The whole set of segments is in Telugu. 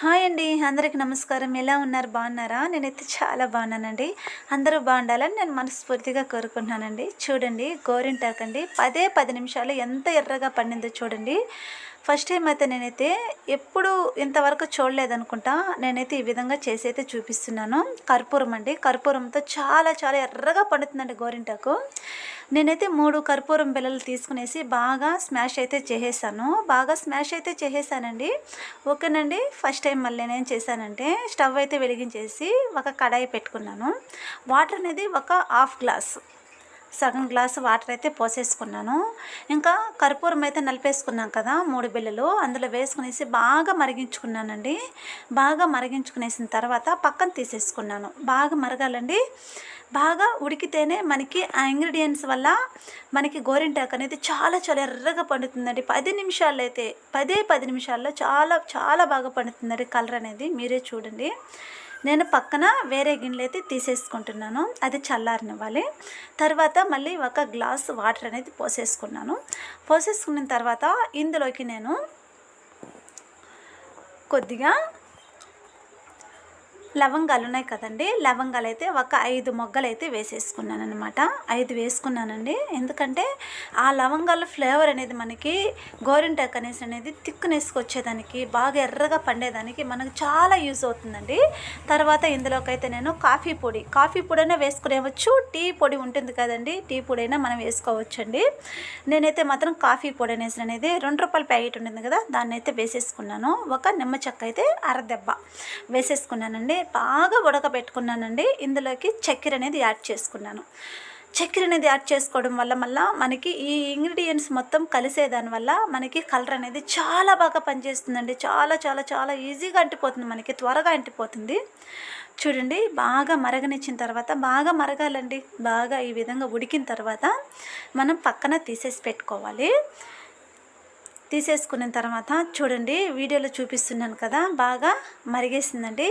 హాయ్ అండి. అందరికి నమస్కారం. ఎలా ఉన్నారు? బాగున్నారా? నేనైతే చాలా బాగున్నానండి. అందరూ బాగుండాలని నేను మనస్ఫూర్తిగా కోరుకుంటున్నానండి. చూడండి గోరింటాకు అండి పదే పది నిమిషాలు ఎంత ఎర్రగా పండిందో చూడండి. ఫస్ట్ టైం అయితే నేనైతే ఎప్పుడు ఇంతవరకు చూడలేదనుకుంటా. నేనైతే ఈ విధంగా చేసి అయితే చూపిస్తున్నాను. కర్పూరం అండి. కర్పూరంతో చాలా చాలా ఎర్రగా పండుతుందండి గోరింటాకు. నేనైతే మూడు కర్పూరం బిళ్ళలు తీసుకునేసి బాగా స్మాష్ అయితే చేసేసాను. బాగా స్మాష్ అయితే చేసేసానండి. ఓకేనండి. ఫస్ట్ టైం మళ్ళీ నేను చేశానంటే స్టవ్ అయితే వెలిగించేసి ఒక కడాయి పెట్టుకున్నాను. వాటర్ అనేది ఒక హాఫ్ గ్లాస్ సగం గ్లాసు వాటర్ అయితే పోసేసుకున్నాను. ఇంకా కర్పూరం అయితే నలిపేసుకున్నాం కదా మూడు బిళ్ళలు. అందులో వేసుకునేసి బాగా మరిగించుకున్నానండి. బాగా మరిగించుకునేసిన తర్వాత పక్కన తీసేసుకున్నాను. బాగా మరగాలండి. బాగా ఉడికితేనే మనకి ఆ ఇంగ్రీడియంట్స్ వల్ల మనకి గోరింటాకు అనేది చాలా చాలా ఎర్రగా పండుతుందండి. పది నిమిషాల్లో అయితే పదే పది నిమిషాల్లో చాలా చాలా బాగా పండుతుందండి కలర్ అనేది. మీరే చూడండి. నేను పక్కన వేరే గిన్నెలు అయితే తీసేసుకుంటున్నాను. అది చల్లారనివ్వాలి. తర్వాత మళ్ళీ ఒక గ్లాస్ వాటర్ అనేది పోసేసుకున్నాను. పోసేసుకున్న తర్వాత ఇందులోకి నేను కొద్దిగా లవంగాలు ఉన్నాయి కదండి. లవంగాలు అయితే ఒక ఐదు మొగ్గలు అయితే వేసేసుకున్నాను అనమాట ఐదు వేసుకున్నానండి. ఎందుకంటే ఆ లవంగాల ఫ్లేవర్ అనేది మనకి గోరింటాక్ అనేసి అనేది తిక్కునేసుకు వచ్చేదానికి బాగా ఎర్రగా పండేదానికి మనకు చాలా యూజ్ అవుతుందండి. తర్వాత ఇందులోకి అయితే నేను కాఫీ పొడి కాఫీ పొడి అయినా వేసుకునేవచ్చు టీ పొడి ఉంటుంది కదండి. టీ పొడి అయినా మనం వేసుకోవచ్చండి. నేనైతే మాత్రం కాఫీ పొడి అనేసి అనేది రెండు రూపాయల ప్యాకెట్ ఉంటుంది కదా దాన్ని అయితే వేసేసుకున్నాను. ఒక నిమ్మ చెక్క అయితే అరదెబ్బ వేసేసుకున్నానండి. బాగా ఉడకబెట్టుకున్నానండి. ఇందులోకి చక్కెర అనేది యాడ్ చేసుకున్నాను. చక్కెర అనేది యాడ్ చేసుకోవడం వల్ల మళ్ళీ మనకి ఈ ఇంగ్రీడియంట్స్ మొత్తం కలిసేదాని వల్ల మనకి కలర్ అనేది చాలా బాగా పనిచేస్తుందండి. చాలా చాలా చాలా ఈజీగా అంటిపోతుంది మనకి త్వరగా అంటిపోతుంది. చూడండి బాగా మరగనిచ్చిన తర్వాత బాగా మరగాలండి. బాగా ఈ విధంగా ఉడికిన తర్వాత మనం పక్కన తీసేసి పెట్టుకోవాలి. తీసేసుకున్న తర్వాత చూడండి వీడియోలో చూపిస్తున్నాను కదా బాగా మరిగేసిందండి.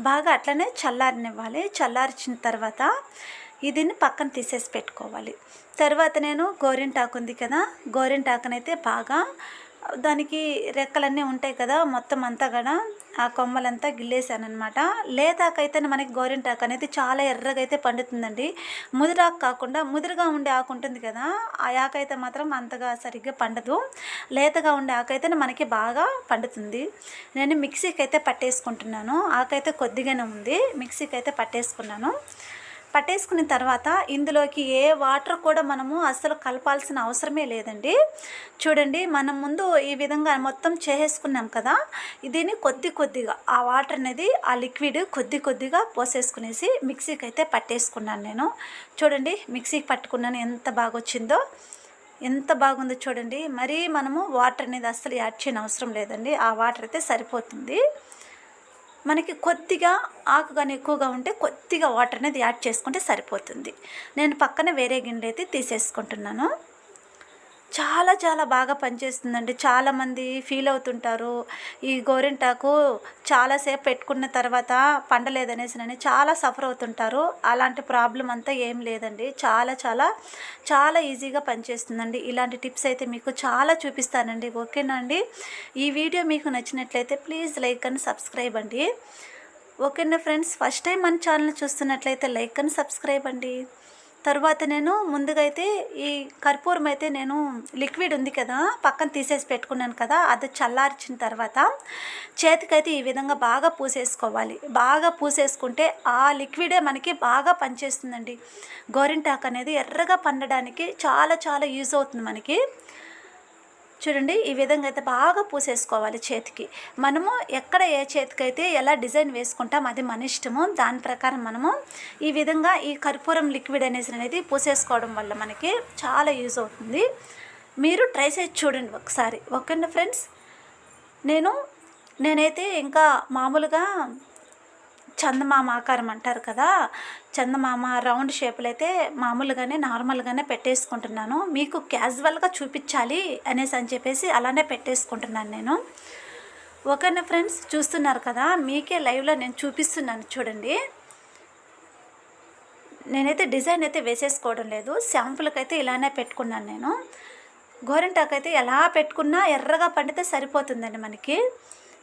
బాగా అట్లనే చల్లారనివ్వాలి. చల్లార్చిన తర్వాత ఇదిని పక్కన తీసేసి పెట్టుకోవాలి. తర్వాత నేను గోరింటాకు ఉంది కదా గోరింటాకునైతే బాగా దానికి రెక్కలన్నీ ఉంటాయి కదా మొత్తం అంతా కూడా ఆ కొమ్మలంతా గిల్లేసానమాట లేతాకైతే మనకి గోరింటాకు అనేది చాలా ఎర్రగా అయితే పండుతుందండి. ముదిరాకు కాకుండా ముదిరిగా ఉండే ఆకు ఉంటుంది కదా ఆ ఆకైతే మాత్రం అంతగా సరిగ్గా పండదు. లేతగా ఉండే ఆకైతే మనకి బాగా పండుతుంది. నేను మిక్సీకి అయితే పట్టేసుకుంటున్నాను. ఆకైతే కొద్దిగానే ఉంది. మిక్సీకి అయితే పట్టేసుకున్నాను. పట్టేసుకున్న తర్వాత ఇందులోకి ఏ వాటర్ కూడా మనము అస్సలు కలపాల్సిన అవసరమే లేదండి. చూడండి మనం ముందు ఈ విధంగా మొత్తం చేసేసుకున్నాం కదా దీన్ని కొద్ది కొద్దిగా ఆ వాటర్ అనేది ఆ లిక్విడ్ కొద్ది కొద్దిగా పోసేసుకునేసి మిక్సీకి అయితే పట్టేసుకున్నాను నేను. చూడండి మిక్సీకి పట్టుకున్నాను ఎంత బాగా వచ్చిందో ఎంత బాగుందో చూడండి మరీ మనము వాటర్ అనేది అస్సలు యాడ్ చేయని అవసరం లేదండి. ఆ వాటర్ అయితే సరిపోతుంది. మనకి కొద్దిగా ఆకు కానీ ఎక్కువగా ఉంటే కొద్దిగా వాటర్ అనేది యాడ్ చేసుకుంటే సరిపోతుంది. నేను పక్కన వేరే గిన్నెలు అయితే తీసేసుకుంటున్నాను. చాలా చాలా బాగా పనిచేస్తుందండి. చాలామంది ఫీల్ అవుతుంటారు. ఈ గోరింటాకు చాలాసేపు పెట్టుకున్న తర్వాత పండలేదనేసి అని చాలా సఫర్ అవుతుంటారు. అలాంటి ప్రాబ్లం అంతా ఏం లేదండి. చాలా చాలా చాలా ఈజీగా పనిచేస్తుందండి. ఇలాంటి టిప్స్ అయితే మీకు చాలా చూపిస్తానండి. ఓకేనా అండి? ఈ వీడియో మీకు నచ్చినట్లయితే ప్లీజ్ లైక్ అండ్ సబ్స్క్రైబ్ అండి. ఓకేనా ఫ్రెండ్స్? ఫస్ట్ టైం మన ఛానల్ చూస్తున్నట్లయితే లైక్ అండ్ సబ్స్క్రైబ్ అండి. తర్వాత నేను ముందుగా అయితే ఈ కర్పూరం అయితే నేను లిక్విడ్ ఉంది కదా పక్కన తీసేసి పెట్టుకున్నాను కదా అది చల్లార్చిన తర్వాత చేతికైతే ఈ విధంగా బాగా పూసేసుకోవాలి. బాగా పూసేసుకుంటే ఆ లిక్విడే మనకి బాగా పనిచేస్తుందండి. గోరింటాక్ అనేది ఎర్రగా పండడానికి చాలా చాలా యూజ్ అవుతుంది మనకి. చూడండి ఈ విధంగా అయితే బాగా పూసేసుకోవాలి చేతికి. మనము ఎక్కడ ఏ చేతికైతే ఎలా డిజైన్ వేసుకుంటాం అది మన ఇష్టము. దాని ప్రకారం మనము ఈ విధంగా ఈ కర్పూరం లిక్విడ్ అనేసి అనేది పూసేసుకోవడం వల్ల మనకి చాలా యూజ్ అవుతుంది. మీరు ట్రై చేసి చూడండి ఒకసారి. ఓకేనా ఫ్రెండ్స్? నేను నేనైతే ఇంకా మామూలుగా చందమామ ఆకారం అంటారు కదా చందమామ రౌండ్ షేప్లో అయితే మామూలుగానే నార్మల్గానే పెట్టేసుకుంటున్నాను. మీకు క్యాజువల్గా చూపించాలి అనేసి అని చెప్పేసి అలానే పెట్టేసుకుంటున్నాను నేను. ఓకేనా ఫ్రెండ్స్ చూస్తున్నారు కదా మీకే లైవ్లో నేను చూపిస్తున్నాను చూడండి. నేనైతే డిజైన్ అయితే వేసేసుకోవడం లేదు శాంపుల్కి అయితే ఇలానే పెట్టుకున్నాను నేను. గోరింటాకు అయితే ఎలా పెట్టుకున్నా ఎర్రగా పండితే సరిపోతుందండి మనకి.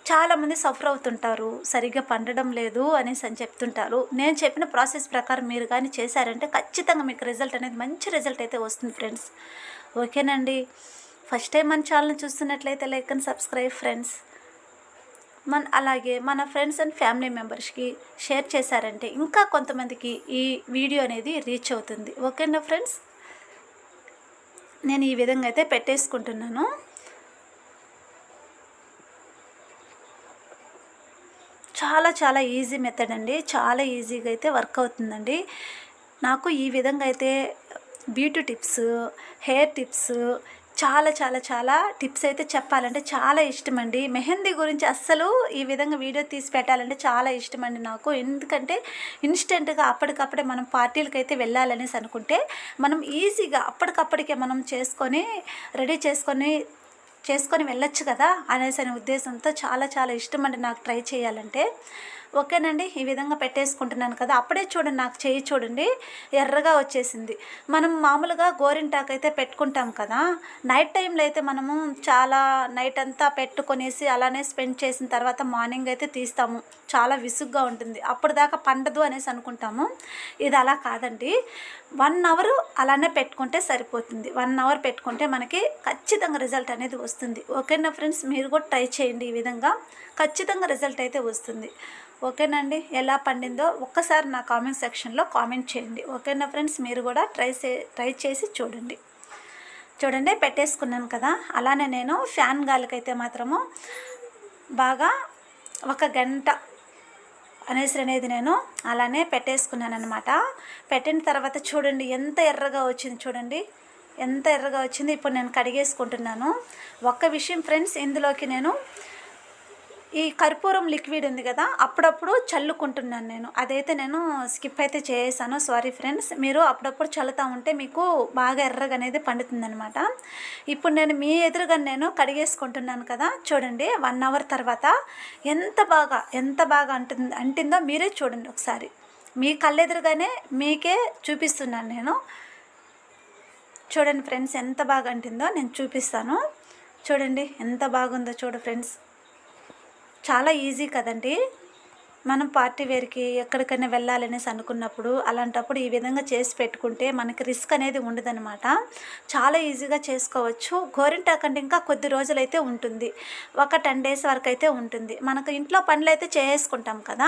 చాలామంది సఫర్ అవుతుంటారు సరిగ్గా పండడం లేదు అనేసి అని చెప్తుంటారు. నేను చెప్పిన ప్రాసెస్ ప్రకారం మీరు కానీ చేశారంటే ఖచ్చితంగా మీకు రిజల్ట్ అనేది మంచి రిజల్ట్ అయితే వస్తుంది ఫ్రెండ్స్. ఓకేనండి? ఫస్ట్ టైం మన ఛానల్ చూస్తున్నట్లయితే లైక్ అండ్ సబ్స్క్రైబ్ ఫ్రెండ్స్. మన అలాగే మన ఫ్రెండ్స్ అండ్ ఫ్యామిలీ మెంబర్స్కి షేర్ చేశారంటే ఇంకా కొంతమందికి ఈ వీడియో అనేది రీచ్ అవుతుంది. ఓకేనా ఫ్రెండ్స్? నేను ఈ విధంగా అయితే పెట్టేసుకుంటున్నాను. చాలా చాలా ఈజీ మెథడ్ అండి. చాలా ఈజీగా అయితే వర్క్ అవుతుందండి. నాకు ఈ విధంగా అయితే బ్యూటీ టిప్స్ హెయిర్ టిప్స్ చాలా చాలా చాలా టిప్స్ అయితే చెప్పాలంటే చాలా ఇష్టం అండి మెహందీ గురించి అస్సలు ఈ విధంగా వీడియో తీసి పెట్టాలంటే చాలా ఇష్టం అండి నాకు. ఎందుకంటే ఇన్స్టెంట్గా అప్పటికప్పుడే మనం పార్టీలకి అయితే వెళ్ళాలనేసి అనుకుంటే మనం ఈజీగా అప్పటికప్పటికే మనం చేసుకొని రెడీ చేసుకొని చేసుకొని వెళ్ళొచ్చు కదా అనేసి అనే ఉద్దేశంతో చాలా చాలా ఇష్టం అండి నాకు ట్రై చేయాలంటే. ఓకేనండి ఈ విధంగా పెట్టేసుకుంటున్నాను కదా అప్పుడే చూడండి నాకు చేయి చూడండి ఎర్రగా వచ్చేసింది. మనం మామూలుగా గోరింటాకు అయితే పెట్టుకుంటాం కదా నైట్ టైంలో అయితే మనము చాలా నైట్ అంతా పెట్టుకొనేసి అలానే స్పెండ్ చేసిన తర్వాత మార్నింగ్ అయితే తీస్తాము. చాలా విసుగ్గా ఉంటుంది. అప్పుడు దాకా పండదు అనేసి అనుకుంటాము. ఇది అలా కాదండి. వన్ అవర్ అలానే పెట్టుకుంటే సరిపోతుంది. వన్ అవర్ పెట్టుకుంటే మనకి ఖచ్చితంగా రిజల్ట్ అనేది వస్తుంది. ఓకేనా ఫ్రెండ్స్? మీరు కూడా ట్రై చేయండి ఈ విధంగా. ఖచ్చితంగా రిజల్ట్ అయితే వస్తుంది. ఓకేనండి? ఎలా పండిందో ఒక్కసారి నా కామెంట్ సెక్షన్లో కామెంట్ చేయండి. ఓకేనా ఫ్రెండ్స్? మీరు కూడా ట్రై చే ట్రై చేసి చూడండి. చూడండి పెట్టేసుకున్నాను కదా. అలానే నేను ఫ్యాన్ గాలికైతే మాత్రము బాగా ఒక గంట అనేసి అనేది నేను అలానే పెట్టేసుకున్నాను అనమాట పెట్టిన తర్వాత చూడండి ఎంత ఎర్రగా వచ్చింది చూడండి. ఎంత ఎర్రగా వచ్చింది. ఇప్పుడు నేను కడిగేసుకుంటున్నాను. ఒక్క విషయం ఫ్రెండ్స్ ఇందులోకి నేను ఈ కర్పూరం లిక్విడ్ ఉంది కదా అప్పుడప్పుడు చల్లుకుంటున్నాను నేను. అదైతే నేను స్కిప్ అయితే చేసాను సారీ ఫ్రెండ్స్ మీరు అప్పుడప్పుడు చల్లుతూ ఉంటే మీకు బాగా ఎర్రగా అనేది పండుతుందనమాట ఇప్పుడు నేను మీ ఎదురుగా నేను కడిగేసుకుంటున్నాను కదా చూడండి. వన్ అవర్ తర్వాత ఎంత బాగా ఎంత బాగా అంటుంది అంటిందో మీరే చూడండి ఒకసారి. మీ కళ్ళెదురుగానే మీకే చూపిస్తున్నాను నేను. చూడండి ఫ్రెండ్స్ ఎంత బాగా అంటిందో నేను చూపిస్తాను. చూడండి ఎంత బాగుందో చూడు ఫ్రెండ్స్ చాలా ఈజీ కదండి. మనం పార్టీ వేర్కి ఎక్కడికైనా వెళ్ళాలనేసి అనుకున్నప్పుడు అలాంటప్పుడు ఈ విధంగా చేసి పెట్టుకుంటే మనకి రిస్క్ అనేది ఉండదనమాట చాలా ఈజీగా చేసుకోవచ్చు. గోరింటాక్ అంటే ఇంకా కొద్ది రోజులైతే ఉంటుంది. ఒక టెన్ డేస్ వరకు అయితే ఉంటుంది. మనకు ఇంట్లో పనులు అయితే చేసుకుంటాం కదా.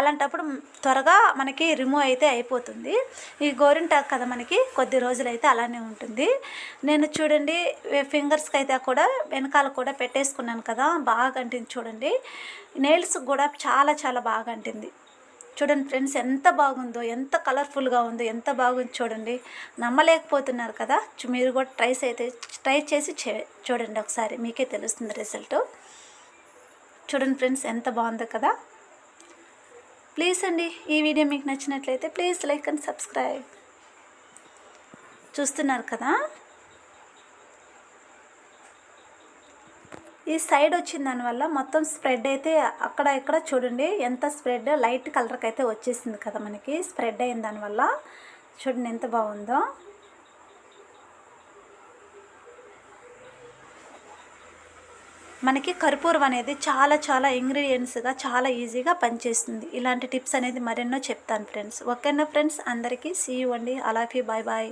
అలాంటప్పుడు త్వరగా మనకి రిమూవ్ అయితే అయిపోతుంది. ఈ గోరింటాక్ కదా మనకి కొద్ది రోజులైతే అలానే ఉంటుంది. నేను చూడండి ఫింగర్స్కి అయితే కూడా వెనకాల కూడా పెట్టేసుకున్నాను కదా. బాగా అంటుంది చూడండి. నెయిల్స్ కూడా చాలా చాలా బాగా అంటింది. చూడండి ఫ్రెండ్స్ ఎంత బాగుందో ఎంత కలర్ఫుల్గా ఉందో ఎంత బాగుంది చూడండి. నమ్మలేకపోతున్నారు కదా? మీరు కూడా ట్రైస్ అయితే ట్రై చేసి చే- చూడండి ఒకసారి. మీకే తెలుస్తుంది రిజల్ట్. చూడండి ఫ్రెండ్స్ ఎంత బాగుందో కదా? ప్లీజ్ అండి ఈ వీడియో మీకు నచ్చినట్లయితే ప్లీజ్ లైక్ అండ్ సబ్స్క్రైబ్. చూస్తున్నారు కదా? ఈ సైడ్ వచ్చిన దానివల్ల మొత్తం స్ప్రెడ్ అయితే అక్కడ ఇక్కడ చూడండి ఎంత స్ప్రెడ్ లైట్ కలర్కి అయితే వచ్చేసింది కదా మనకి. స్ప్రెడ్ అయిన దానివల్ల చూడండి ఎంత బాగుందో. మనకి కర్పూరం అనేది చాలా చాలా ఇంగ్రీడియంట్స్గా చాలా ఈజీగా పనిచేస్తుంది. ఇలాంటి టిప్స్ అనేది మరెన్నో చెప్తాను ఫ్రెండ్స్ ఓకేనా ఫ్రెండ్స్ అందరికీ సీ యూ అండి. అలాఫీ బాయ్ బాయ్